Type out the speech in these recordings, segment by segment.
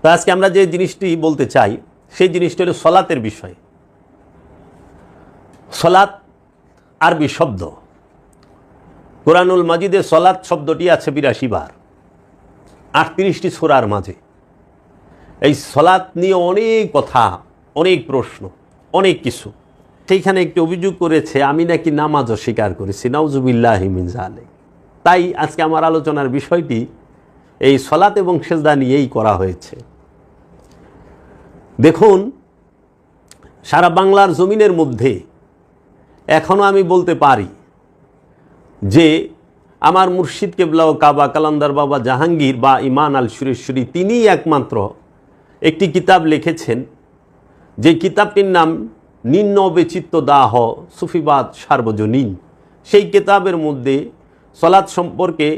তো আজকে আমরা যে জিনিসটি বলতে চাই, সেই জিনিসটি হলো সলাতের বিষয়। সলাৎ আরবি শব্দ। কোরআনুল মাজিদে সলাৎ শব্দটি আছে বিরাশি বার, আটত্রিশটি সোরার মাঝে। এই সলাৎ নিয়ে অনেক কথা, অনেক প্রশ্ন, অনেক কিছু। সেইখানে একটি অভিযোগ করেছে, আমি নাকি নামাজ অস্বীকার করেছি, নাউজুবিল্লাহ মিনজালে তাই আজকে আমার আলোচনার বিষয়টি এই সলাত এবং সেজদা নিয়েই করা হয়েছে। দেখুন, সারা বাংলার জমিনের মধ্যে এখনও আমি বলতে পারি যে আমার মুর্শিদ কেবলা ও কাবা, কালান্দার বাবা জাহাঙ্গীর বা ইমান আল সুরেশ্বরী তিনিই একমাত্র একটি কিতাব লিখেছেন, যে কিতাবটির নাম নিম্ন বেচিত্ত দাহ, সুফিবাদ, সার্বজনীন। সেই কিতাবের মধ্যে সলাৎ সম্পর্কে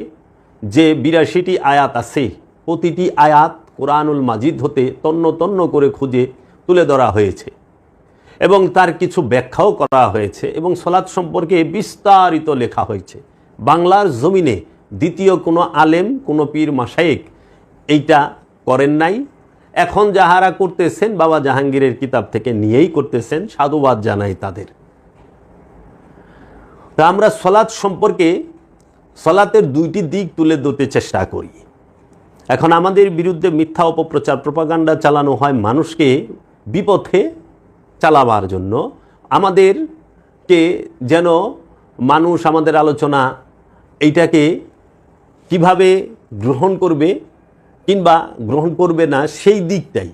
যে বিরাশিটি আয়াত আছে, প্রতিটি আয়াত কোরআনুল মাজিদ হতে তন্ন তন্ন করে খুঁজে তুলে ধরা হয়েছে এবং তার কিছু ব্যাখ্যাও করা হয়েছে এবং সলাৎ সম্পর্কে বিস্তারিত লেখা হয়েছে। বাংলার জমিনে দ্বিতীয় কোনো আলেম, কোনো পীর মাসায়েক এইটা করেন নাই। এখন যাহারা করতেছেন, বাবা জাহাঙ্গীরের কিতাব থেকে নিয়েই করতেছেন, সাধুবাদ জানাই তাদের। তা আমরা সলাৎ সম্পর্কে সলাতের দুইটি দিক তুলে ধরতে চেষ্টা করি। এখন আমাদের বিরুদ্ধে মিথ্যা অপপ্রচার, প্রপাগান্ডা চালানো হয় মানুষকে বিপথে চালাবার জন্য। আমাদেরকে যেন মানুষ আমাদের আলোচনা এইটাকে কীভাবে গ্রহণ করবে কিংবা গ্রহণ করবে না, সেই দিকটাই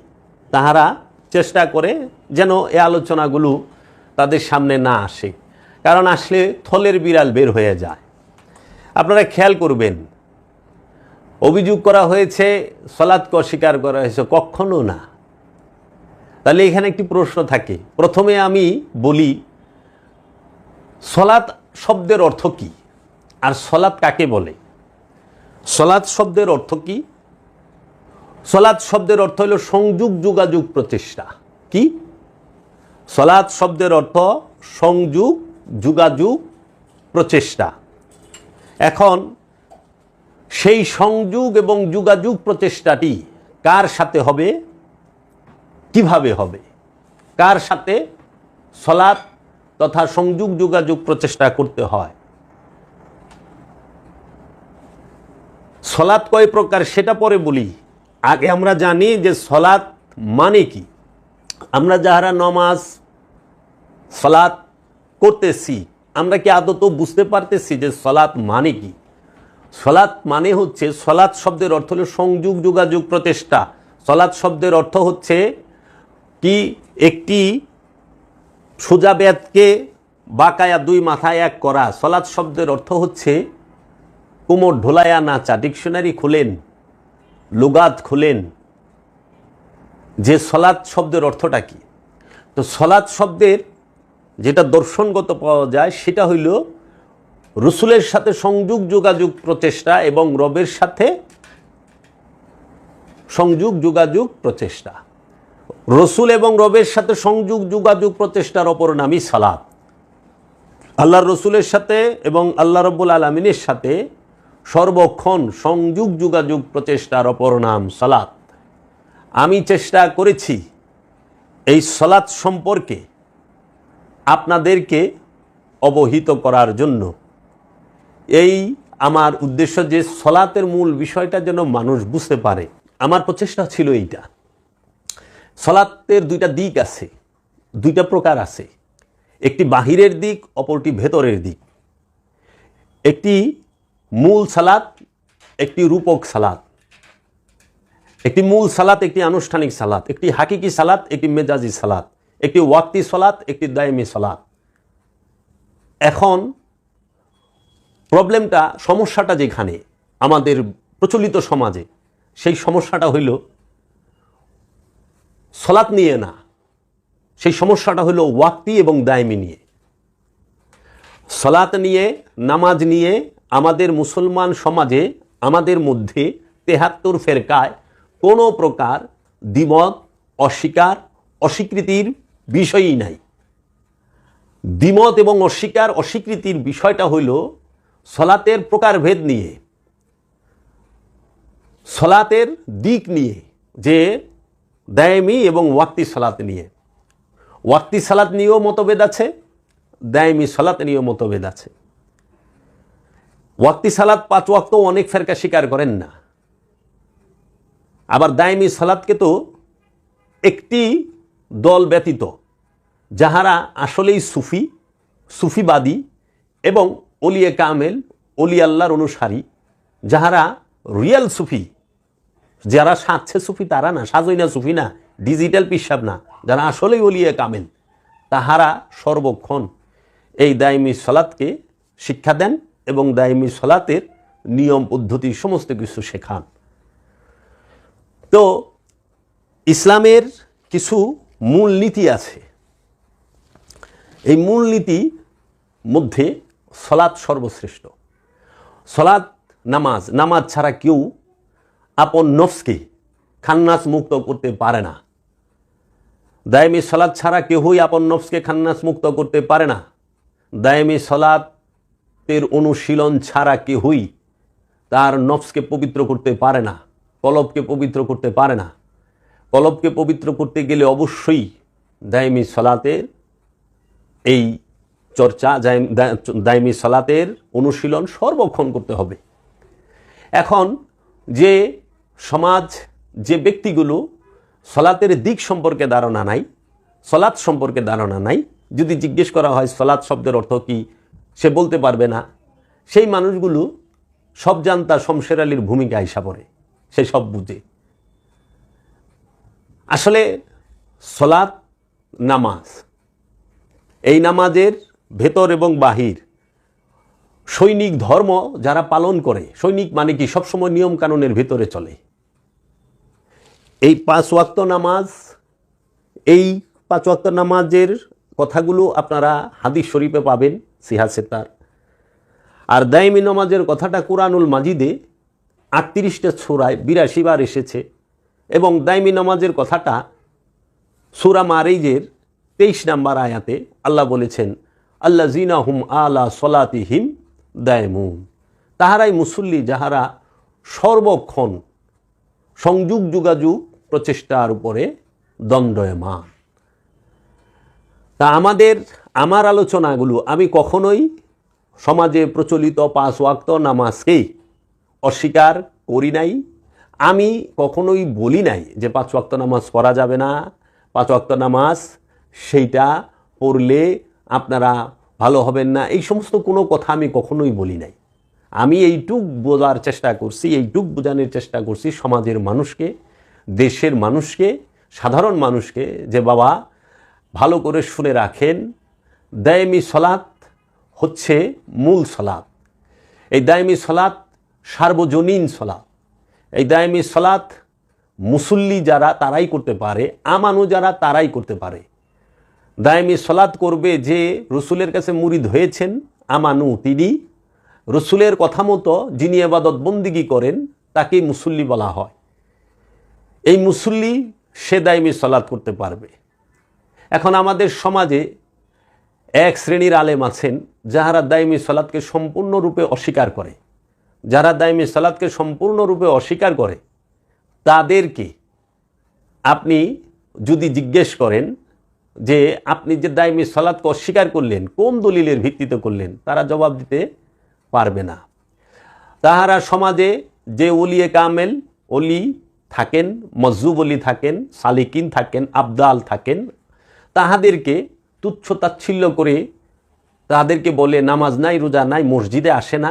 তাহারা চেষ্টা করে যেন এ আলোচনাগুলো তাদের সামনে না আসে। কারণ আসলে থলের বিড়াল বের হয়ে যায়। আপনারা খেয়াল করবেন, অভিযোগ করা হয়েছে সলাৎকে অস্বীকার করা হয়েছে, কখনো না। তাহলে এখানে একটি প্রশ্ন থাকে। প্রথমে আমি বলি, সলাৎ শব্দের অর্থ কি? আর সলাৎ কাকে বলে? সলাৎ শব্দের অর্থ কি? সলাৎ শব্দের অর্থ হলো সংযোগ যোগাযোগ প্রচেষ্টা। কি? সলাৎ শব্দের অর্থ সংযোগ যোগাযোগ প্রচেষ্টা। এখন সেই সংযোগ এবং যোগাযোগ প্রচেষ্টাটি কার সাথে হবে? কীভাবে হবে? কার সাথে সলাৎ তথা সংযোগ যোগাযোগ প্রচেষ্টা করতে হয়? সলাৎ কয় প্রকার সেটা পরে বলি। আগে আমরা জানি যে সলাৎ মানে কি। আমরা যাহারা নমাজ, সলাৎ করতেছি আমরা কি আদত বুঝতে পারতেছি যে সলাৎ মানে কি? সলাৎ মানে হচ্ছে, সলাৎ শব্দের অর্থ হলো সংযোগ, যোগাযোগ, প্রচেষ্টা। সলাৎ শব্দের অর্থ হচ্ছে কি? একটি সোজা বেদকে বাকায়া দুই মাথায় এক করা। সলাৎ শব্দের অর্থ হচ্ছে কোমর ঢোলায়া নাচা। ডিকশনারি খুলেন লুগাত খুলেন। যে সলাৎ শব্দের অর্থটা কি? তো সলাৎ শব্দের যেটা দর্শনগত পাওয়া যায়, সেটা হইল রসুলের সাথে সংযোগ যোগাযোগ প্রচেষ্টা এবং রবের সাথে সংযোগ যোগাযোগ প্রচেষ্টা। রসুল এবং রবের সাথে সংযোগ যোগাযোগ প্রচেষ্টার অপর নামই সালাদ আল্লাহর রসুলের সাথে এবং আল্লাহ রব্বুল আলমিনের সাথে সর্বক্ষণ সংযোগ যোগাযোগ প্রচেষ্টার অপর নাম সালাত। আমি চেষ্টা করেছি এই সলাৎ সম্পর্কে আপনাদেরকে অবহিত করার জন্য। এই আমার উদ্দেশ্য যে সলাতের মূল বিষয়টা যেন মানুষ বুঝতে পারে। আমার প্রচেষ্টা ছিল এইটা। সলাতের দুইটা দিক আছে, দুইটা প্রকার আছে। একটি বাহিরের দিক, অপরটি ভেতরের দিক। একটি মূল সালাত, একটি রূপক সালাত। একটি মূল সালাত, একটি আনুষ্ঠানিক সালাত। একটি হাকিকি সালাত, একটি মেজাজি সালাত। একটি ওয়াক্তি সালাত একটি দায়মি সালাত এখন প্রবলেমটা সমস্যাটা যেখানে, আমাদের প্রচলিত সমাজে, সেই সমস্যাটা হইল সলাৎ নিয়ে না, সেই সমস্যাটা হলো ওয়াক্তি এবং দায়মি নিয়ে। সলাৎ নিয়ে, নামাজ নিয়ে, আমাদের মুসলমান সমাজে, আমাদের মধ্যে তেহাত্তর ফেরকায় কোনো প্রকার দ্বিমত, অস্বীকার, অস্বীকৃতির বিষয়ই নাই। দ্বিমত এবং অস্বীকার, অস্বীকৃতির বিষয়টা হইল সলাতের প্রকারভেদ নিয়ে। সলাতের দিক নিয়ে, যে দায়মি এবং ওয়াক্তি সালাত নিয়ে। ওয়াক্তি সালাত নিয়েও মতভেদ আছে, দায়মি সালাত নিয়েও মতভেদ আছে। ওয়াক্তি সালাত পাঁচ ওয়াক্ত অনেক ফেরকা স্বীকার করেন না। আবার দায়মি সালাতকে তো একটি দল ব্যতীত, যাহারা আসলেই সুফি, সুফিবাদী এবং অলিয়ে কামেল, অলি আল্লাহর অনুসারী, যাহারা রিয়েল সুফি, যারা সাজছে সুফি তারা না, সাজই না সুফি না, ডিজিটাল পিসাব না, যারা আসলেই অলিয়ে কামেল, তাহারা সর্বক্ষণ এই দায়মি সলাৎকে শিক্ষা দেন এবং দায়মি সলাতের নিয়ম, পদ্ধতি সমস্ত কিছু শেখান। তো ইসলামের কিছু মূল নীতি আছে। এই মূল নীতি মধ্যে সলাৎ সর্বশ্রেষ্ঠ। সলাৎ নামাজ নামাজ ছাড়া কেউ আপন নফসকে খান্নাস মুক্ত করতে পারে না। দায়মি সলাৎ ছাড়া কেউই আপন নফসকে খান্নাস মুক্ত করতে পারে না। দায়মি সলাতের অনুশীলন ছাড়া কেউই তার নফসকে পবিত্র করতে পারে না, কলবকে পবিত্র করতে পারে না। কলবকে পবিত্র করতে গেলে অবশ্যই দায়মি সলাতের এই চর্চা, দায়- দায়- দায়মি সলাতের অনুশীলন সর্বক্ষণ করতে হবে। এখন যে সমাজ, যে ব্যক্তিগুলো সলাতের দিক সম্পর্কে ধারণা নাই সলাৎ সম্পর্কে ধারণা নাই, যদি জিজ্ঞেস করা হয় সলাৎ শব্দের অর্থ কি, সে বলতে পারবে না। সেই মানুষগুলো সব জানতা শমশের আলীর ভূমিকা হিসা পড়ে সে সব বুঝে। আসলে সলাৎ নামাজ, এই নামাজের ভেতর এবং বাহির সৈনিক ধর্ম যারা পালন করে, সৈনিক মানে কি সবসময় নিয়মকানুনের ভেতরে চলে। এই পাঁচ ওয়াক্ত নামাজ, এই পাঁচ ওয়াক্ত নামাজের কথাগুলো আপনারা হাদিস শরীফে পাবেন সিহাসেতার আর দায়মি নামাজের কথাটা কোরআনুল মাজিদে আটত্রিশটা ছোড়ায় বিরাশি বার এসেছে। এবং দায়মি নামাজের কথাটা সুরা মারেজের তেইশ নাম্বার আয়াতে আল্লাহ বলেছেন আল্লাহ জিনা হুম আলা সলাতি হিম দায়মুন। তাহারাই মুসল্লি যাহারা সর্বক্ষণ সংযোগ যোগাযোগ প্রচেষ্টার উপরে দণ্ডয়মান। তা আমাদের, আমার আলোচনাগুলো, আমি কখনোই সমাজে প্রচলিত পাঁচ ওয়াক্ত নামাজকেই অস্বীকার করি নাই। আমি কখনোই বলি নাই যে পাঁচ ওয়াক্ত নামাজ পড়া যাবে না। পাঁচ ওয়াক্ত নামাজ সেইটা পড়লে আপনারা ভালো হবেন না। এই সমস্ত কোনো কথা আমি কখনোই বলি নাই। আমি এইটুক বোঝার চেষ্টা করছি, এইটুক বোঝানোর চেষ্টা করছি সমাজের মানুষকে, দেশের মানুষকে, সাধারণ মানুষকে যে বাবা ভালো করে শুনে রাখেন, দায়মি সলাত হচ্ছে মূল সলাৎ। এই দায়মি সলাত সার্বজনীন সলাৎ। এই দায়মি সলাৎ মুসল্লি যারা, তারাই করতে পারে, আমানু যারা, তারাই করতে পারে। দায়মি সলাৎ করবে যে রসুলের কাছে মুরিদ হয়েছেন, আমানু তিনি। রসুলের কথা মতো যিনি আবাদত বন্দিগি করেন তাকে মুসল্লি বলা হয়। এই মুসল্লি সে দায়মি সলাৎ করতে পারবে। এখন আমাদের সমাজে এক শ্রেণির আলেম আছেন, যাহারা দায়মি সলাৎকে সম্পূর্ণরূপে অস্বীকার করে। যারা দায়মি সলাৎকে সম্পূর্ণরূপে অস্বীকার করে, তাদেরকে আপনি যদি জিজ্ঞেস করেন যে আপনি যে দায়মি সলাৎকে অস্বীকার করলেন, কোন দলিলের ভিত্তিতে করলেন, তারা জবাব দিতে পারবে না। তাহারা সমাজে যে অলিয়ে কামেল অলি থাকেন মজুব অলি থাকেন, সালিকিন থাকেন, আবদাল থাকেন, তাহাদেরকে তুচ্ছ তাচ্ছিল্য করে তাদেরকে বলে, নামাজ নাই, রোজা নাই, মসজিদে আসে না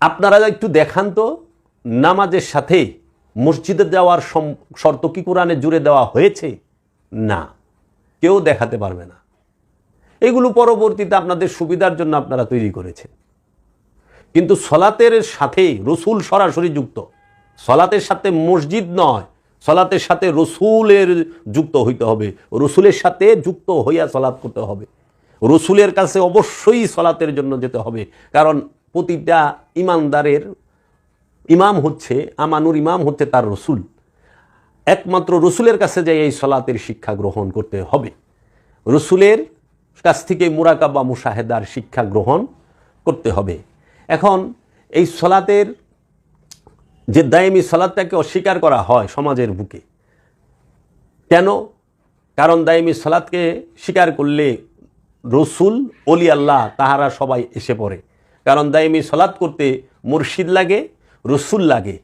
আপনারা একটু দেখান তো, নামাজের সাথে মসজিদে যাওয়ার শর্ত কি কোরআনে জুড়ে দেওয়া হয়েছে? না। কেউ দেখাতে পারবে না। এগুলো পরবর্তীতে আপনাদের সুবিধার জন্য আপনারা তৈরি করেছেন। কিন্তু সলাতের সাথে রসুল সরাসরি যুক্ত। সলাতের সাথে মসজিদ নয়, সলাতের সাথে রসুলের যুক্ত হইতে হবে। রসুলের সাথে যুক্ত হইয়া সলাৎ করতে হবে। রসুলের কাছে অবশ্যই সলাতের জন্য যেতে হবে। কারণ প্রতিটা ইমানদারের ইমাম হচ্ছে, আমানুর ইমাম হচ্ছে তার রসুল। একমাত্র রসুলের কাছে যাই এই সলাতের শিক্ষা গ্রহণ করতে হবে। রসুলের কাছ থেকে মুরাকাবা মুশাহেদার শিক্ষা গ্রহণ করতে হবে। এখন এই সলাতের যে দায়মি সালাদটাকে অস্বীকার করা হয় সমাজের বুকে, কেন? কারণ দায়মি সালাদকে স্বীকার করলে রসুল, অলি আল্লাহ, তাহারা সবাই এসে পড়ে। কারণ দায়মি সালাদ করতে মুর্শিদ লাগে, রসুল লাগে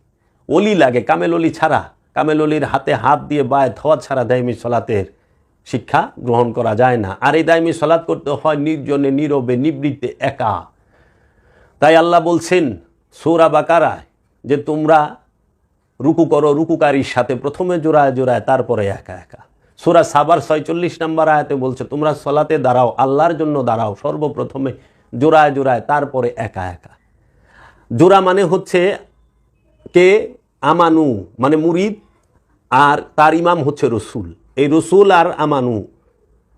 অলি লাগে, কামেল অলি ছাড়া। কামেল অলির হাতে হাত দিয়ে বায় ধোয়া ছাড়া দায়মি সলাতের শিক্ষা গ্রহণ করা যায় না। আর এই দায়মি সলাৎ করতে হয় নির্জনে, নীরবে, নিবৃত্তে, একা। তাই আল্লাহ বলছেন, সৌরা বাকারায়, যে তোমরা রুকু করো রুকুকারীর সাথে, প্রথমে জোড়ায় জোড়ায়, তারপরে একা একা। সুরা সাবার ছয়চল্লিশ নম্বর আয়াতে বলছে, তোমরা সলাতে দাঁড়াও, আল্লাহর জন্য দাঁড়াও, সর্বপ্রথমে জোড়ায় জোড়ায়, তারপরে একা একা। জোড়া মানে হচ্ছে কে? আমানু মানে মুরিদ, আর তার ইমাম হচ্ছে রসুল। এই রসুল আর আমানু,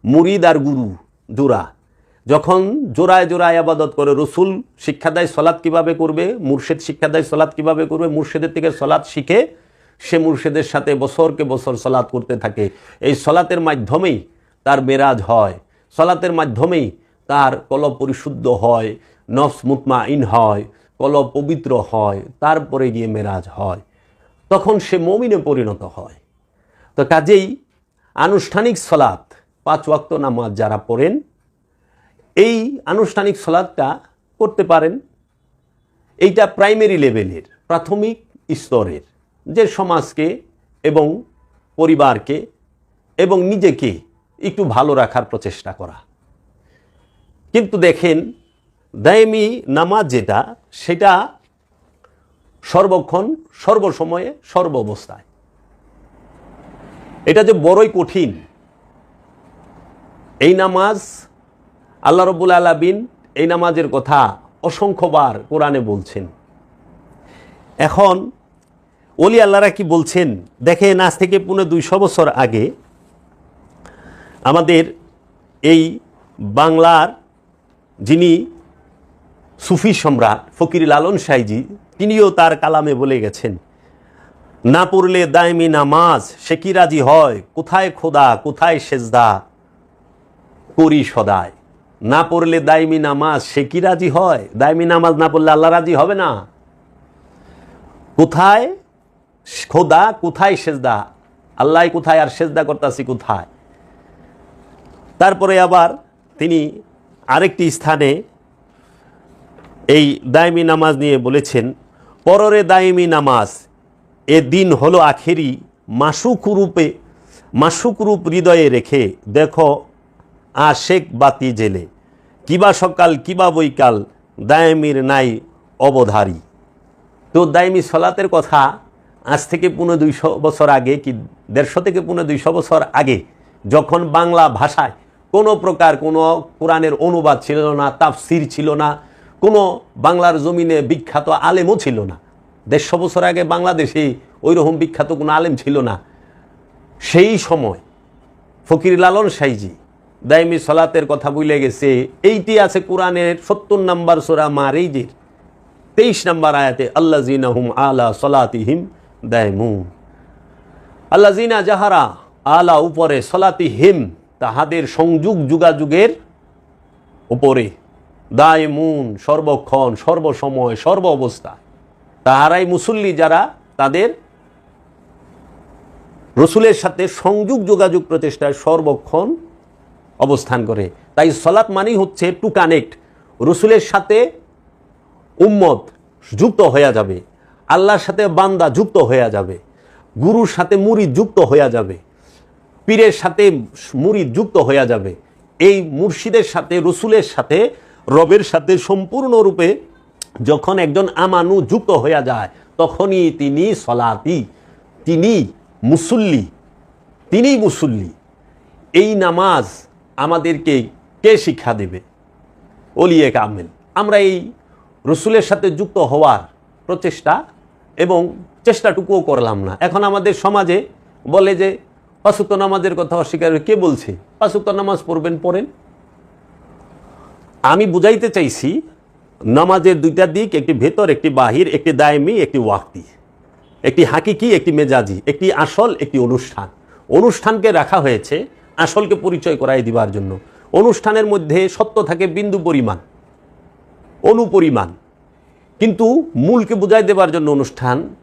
মুরিদ আর গুরু, জোড়া। যখন জোড়ায় জোড়ায় আবাদত করে, রসুল শিক্ষা দেয় সলাৎ কীভাবে করবে? মুর্শেদ শিক্ষা দেয় সলাৎ কীভাবে করবে? মুর্শেদের থেকে সলাৎ শিখে সে মুর্শেদের সাথে বছরকে বছর সলাৎ করতে থাকে। এই সলাতের মাধ্যমেই তার মেরাজ হয়। সলাতের মাধ্যমেই তার কলব পরিশুদ্ধ হয়, নফস মুতমা ইন হয়, কলব পবিত্র হয়, তারপরে গিয়ে মেরাজ হয়। তখন সে মমিনে পরিণত হয়। তো কাজেই আনুষ্ঠানিক সলাৎ, পাঁচ ওয়াক্ত নামাজ যারা পড়েন, এই আনুষ্ঠানিক সলাদটা করতে পারেন। এইটা প্রাইমারি লেভেলের, প্রাথমিক স্তরের, যে সমাজকে এবং পরিবারকে এবং নিজেকে একটু ভালো রাখার প্রচেষ্টা করা। কিন্তু দেখেন, দায়মি নামাজ যেটা, সেটা সর্বক্ষণ, সর্বসময়ে সর্ব অবস্থায় এটা যে বড়ই কঠিন। এই নামাজ আল্লাহ রবুল আলাবিন এই নামাজের কথা অসংখ্যবার কোরআনে বলছেন। এখন অলি আল্লাহরা কি বলছেন? দেখেন, আজ থেকে পুনে দুইশো বছর আগে আমাদের এই বাংলার যিনি সুফি সম্রাট ফকির লালন সাইজি, তিনিও তার কালামে বলে গেছেন, না পড়লে দায়মি নামাজ, সে কি রাজি হয়? কোথায় খোদা, কোথায় সেজদা? করি সদায়। না পড়লে দায়মি নামাজ, সে কি রাজি হয়? দায়মি নামাজ না পড়লে আল্লাহ রাজি হবে না? কোথায় খোদা, কোথায় সেজদা? আল্লাহ কোথায় আর সেজদা করতেছি কোথায়? তারপরে আবার তিনি আরেকটি স্থানে এই দায়মি নামাজ নিয়ে বলেছেন, পররে দায়মি নামাজ, এ দিন হলো আখেরি, মাসুক রূপে, মাসুক হৃদয়ে রেখে, দেখো আশেক বাতি জেলে, কিবা সকাল, কিবা বৈকাল, দায়মির নাই অবধারী। তো দায়মি সলাতের কথা আজ থেকে পুনে দুইশো বছর আগে কি দেড়শো থেকে পুনে দুইশো বছর আগে যখন বাংলা ভাষায় কোনো প্রকার কোনো কোরআনের অনুবাদ ছিল না, তাফসির ছিল না, কোনো বাংলার জমিনে বিখ্যাত আলেমও ছিল না। দেড়শো বছর আগে বাংলাদেশে ওই রকম বিখ্যাত কোনো আলেম ছিল না। সেই সময় ফকির লালন সাইজি দায়মি সলাতের কথা ভুলে গেছে, এইটি আছে কোরআনের সত্তর নাম্বার সোরা মারেইজের তেইশ নাম্বার আয়াতে আল্লা জিনাহুম আলা সলাতিহিম দায়মুন। আল্লা জিনা যাহারা আলা উপরে সলাতি হিম তাহাদের সংযোগ যোগাযোগের উপরে। দায় দায়মুন, সর্বক্ষণ, সর্বসময় সর্ব অবস্থা তাহারাই মুসল্লি যারা তাদের রসুলের সাথে সংযোগ যোগাযোগ প্রচেষ্টায় সর্বক্ষণ অবস্থান করে। তাই সলাৎ মানেই হচ্ছে টু কানেক্ট রসুলের সাথে উম্মত যুক্ত হয়ে যাবে। আল্লাহর সাথে বান্দা যুক্ত হয়ে যাবে। গুরুর সাথে মুড়ি যুক্ত হয়ে যাবে। পীরের সাথে মুড়ি যুক্ত হয়ে যাবে। এই মুর্শিদের সাথে, রসুলের সাথে, রবের সাথে সম্পূর্ণরূপে যখন একজন আমানু যুক্ত হয়ে যায়, তখনই তিনি সলাতি, তিনি মুসল্লি তিনি মুসল্লি। এই নামাজ আমাদেরকে কে শিক্ষা দেবে? অলিয়ে কামেল আমরা এই রসুলের সাথে যুক্ত হওয়ার প্রচেষ্টা এবং চেষ্টাটুকুও করলাম না। এখন আমাদের সমাজে বলে যে পাঁচুক্ত নামাজের কথা অস্বীকার কে বলছে? পাঁচুক্ত নামাজ পড়বেন, পড়েন। আমি বুঝাইতে চাইছি, নামাজের দুইটা দিক, একটি ভেতর, একটি বাহির, একটি দায়মি, একটি ওয়াক্তি। একটি হাকিকি, একটি মেজাজি, একটি আসল, একটি অনুষ্ঠান। অনুষ্ঠানকে রাখা হয়েছে আসলকে পরিচয় করাই দিবার জন্য। অনুষ্ঠানের মধ্যে সত্য থাকে বিন্দু পরিমাণ, অনুপরিমাণ। কিন্তু মূলকে বুঝাই দেবার জন্য অনুষ্ঠান